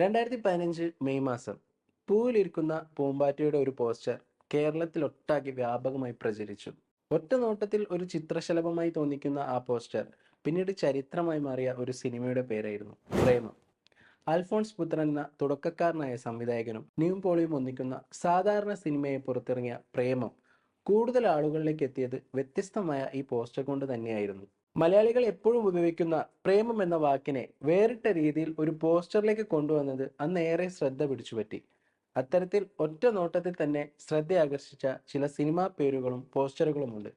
രണ്ടായിരത്തി പതിനഞ്ച് മെയ് മാസം പൂവിലിരിക്കുന്ന പൂമ്പാറ്റയുടെ ഒരു പോസ്റ്റർ കേരളത്തിൽ കേരളത്തിലൊട്ടാകെ വ്യാപകമായി പ്രചരിച്ചു. ഒറ്റ നോട്ടത്തിൽ ഒരു ചിത്രശലഭമായി തോന്നിക്കുന്ന ആ പോസ്റ്റർ പിന്നീട് ചരിത്രമായി മാറിയ ഒരു സിനിമയുടെ പേരായിരുന്നു പ്രേമം. അൽഫോൺസ് പുത്രൻ എന്ന തുടക്കക്കാരനായ സംവിധായകനും ന്യൂ പോളിയും ഒന്നിക്കുന്ന സാധാരണ സിനിമയെ പുറത്തിറങ്ങിയ പ്രേമം കൂടുതൽ ആളുകളിലേക്ക് എത്തിയത് വ്യത്യസ്തമായ ഈ പോസ്റ്റർ കൊണ്ട് തന്നെയായിരുന്നു. മലയാളികൾ എപ്പോഴും ഉപയോഗിക്കുന്ന പ്രേമം എന്ന വാക്കിനെ വേറിട്ട രീതിയിൽ ഒരു പോസ്റ്ററിലേക്ക് കൊണ്ടുവന്നത് അന്ന് ഏറെ ശ്രദ്ധ പിടിച്ചുപറ്റി. അത്തരത്തിൽ ഒറ്റ നോട്ടത്തിൽ തന്നെ ശ്രദ്ധയാകർഷിച്ച ചില സിനിമാ പേരുകളും പോസ്റ്ററുകളുമുണ്ട്.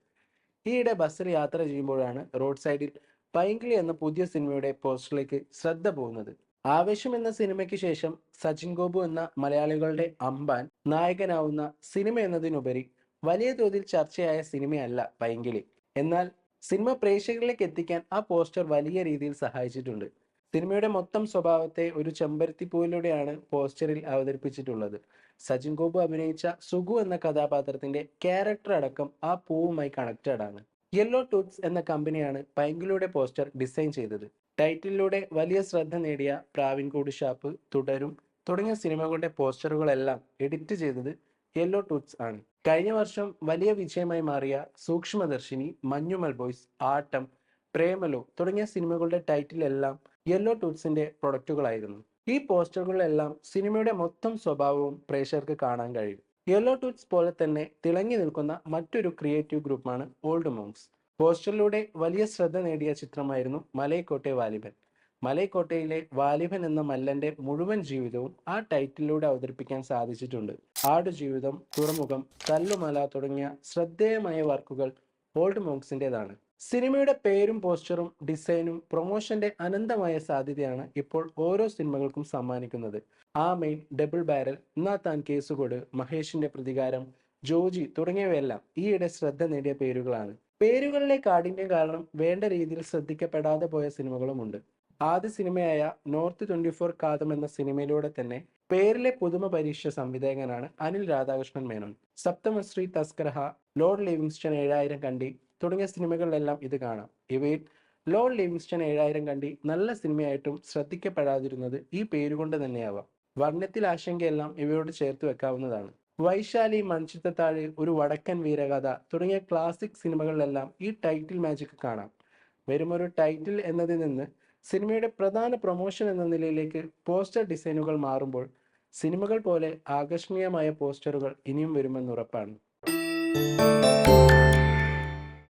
ഈയിടെ ബസ്സിൽ യാത്ര ചെയ്യുമ്പോഴാണ് റോഡ് സൈഡിൽ പൈങ്കിളി എന്ന പുതിയ സിനിമയുടെ പോസ്റ്ററിലേക്ക് ശ്രദ്ധ പോകുന്നത്. ആവേശം എന്ന സിനിമയ്ക്ക് ശേഷം സച്ചിൻ ഗോപു എന്ന മലയാളികളുടെ അമ്പാൻ നായകനാവുന്ന സിനിമ എന്നതിനുപരി വലിയ തോതിൽ ചർച്ചയായ സിനിമയല്ല പൈങ്കിളി. എന്നാൽ സിനിമ പ്രേക്ഷകരിലേക്ക് എത്തിക്കാൻ ആ പോസ്റ്റർ വലിയ രീതിയിൽ സഹായിച്ചിട്ടുണ്ട്. സിനിമയുടെ മൊത്തം സ്വഭാവത്തെ ഒരു ചെമ്പരത്തി പൂവിലൂടെയാണ് പോസ്റ്ററിൽ അവതരിപ്പിച്ചിട്ടുള്ളത്. സജിൻ ഗോപു അഭിനയിച്ച സുഗു എന്ന കഥാപാത്രത്തിന്റെ ക്യാരക്ടർ അടക്കം ആ പൂവുമായി കണക്റ്റഡ് ആണ്. യെല്ലോ ടൂത്ത്സ് എന്ന കമ്പനിയാണ് പൈങ്കിലൂടെ പോസ്റ്റർ ഡിസൈൻ ചെയ്തത്. ടൈറ്റിലൂടെ വലിയ ശ്രദ്ധ നേടിയ പ്രാവിൻകൂട് ഷാപ്പ് തുടരും തുടങ്ങിയ സിനിമകളുടെ പോസ്റ്ററുകളെല്ലാം എഡിറ്റ് ചെയ്തത് യെല്ലോ ടൂത്ത്സ് ആണ്. കഴിഞ്ഞ വർഷം വലിയ വിജയമായി മാറിയ സൂക്ഷ്മദർശിനി മഞ്ഞുമൽ ബോയ്സ് ആട്ടം പ്രേമലോ തുടങ്ങിയ സിനിമകളുടെ ടൈറ്റിൽ എല്ലാം യെല്ലോ ടൂത്ത്സിന്റെ പ്രൊഡക്റ്റുകളായിരുന്നു ഈ പോസ്റ്ററുകളിലെല്ലാം സിനിമയുടെ മൊത്തം സ്വഭാവവും പ്രേക്ഷകർക്ക് കാണാൻ കഴിയും. യെല്ലോ ടൂത്ത്സ് പോലെ തന്നെ തിളങ്ങി നിൽക്കുന്ന മറ്റൊരു ക്രിയേറ്റീവ് ഗ്രൂപ്പാണ് ഓൾഡ് മോങ്സ് പോസ്റ്ററിലൂടെ വലിയ ശ്രദ്ധ നേടിയ ചിത്രമായിരുന്നു മലയക്കോട്ടെ വാലിബൻ. മലൈക്കോട്ടയിലെ വാലിബൻ എന്ന മല്ലന്റെ മുഴുവൻ ജീവിതവും ആ ടൈറ്റിലൂടെ അവതരിപ്പിക്കാൻ സാധിച്ചിട്ടുണ്ട്. ആടുജീവിതം തുറമുഖം തല്ലുമല തുടങ്ങിയ ശ്രദ്ധേയമായ വർക്കുകൾ ഓൾഡ് മോങ്സിന്റെതാണ് സിനിമയുടെ പേരും പോസ്റ്ററും ഡിസൈനും പ്രൊമോഷന്റെ അനന്തമായ സാധ്യതയാണ് ഇപ്പോൾ ഓരോ സിനിമകൾക്കും സമ്മാനിക്കുന്നത്. ആ മെയിൻ ഡബിൾ ബാരൽ എന്നാ താൻ കേസുകൊട് മഹേഷിന്റെ പ്രതികാരം ജോജി തുടങ്ങിയവയെല്ലാം ഈയിടെ ശ്രദ്ധ നേടിയ പേരുകളാണ്. പേരുകളിലെ കാഠിന്യം കാരണം വേണ്ട രീതിയിൽ ശ്രദ്ധിക്കപ്പെടാതെ പോയ സിനിമകളുമുണ്ട്. ആദ്യ സിനിമയായ നോർത്ത് ട്വന്റി ഫോർ കാതം എന്ന സിനിമയിലൂടെ തന്നെ പേരിലെ പുതുമ പരീക്ഷ സംവിധായകനാണ് അനിൽ രാധാകൃഷ്ണൻ മേനോൻ. സപ്തമശ്രീ തസ്കരഹ ലോർഡ് ലിവിങ്സ്റ്റൺ ഏഴായിരം കണ്ടി തുടങ്ങിയ സിനിമകളിലെല്ലാം ഇത് കാണാം. ഇവയിൽ ലോർഡ് ലിവിങ്സ്റ്റൺ ഏഴായിരം കണ്ടി നല്ല സിനിമയായിട്ടും ശ്രദ്ധിക്കപ്പെടാതിരുന്നത് ഈ പേരുകൊണ്ട് തന്നെയാവാം. വർണത്തിൽ ആശങ്കയെല്ലാം ഇവയോട് ചേർത്ത് വെക്കാവുന്നതാണ്. വൈശാലി മൺചിത്തത്താഴ് ഒരു വടക്കൻ വീരകഥ തുടങ്ങിയ ക്ലാസിക് സിനിമകളിലെല്ലാം ഈ ടൈറ്റിൽ മാജിക് കാണാം. വരുമൊരു ടൈറ്റിൽ എന്നതിൽ നിന്ന് സിനിമയുടെ പ്രധാന പ്രൊമോഷൻ എന്ന നിലയിലേക്ക് പോസ്റ്റർ ഡിസൈനുകൾ മാറുമ്പോൾ സിനിമകൾ പോലെ ആകർഷണീയമായ പോസ്റ്ററുകൾ ഇനിയും വരുമെന്ന് ഉറപ്പാണ്.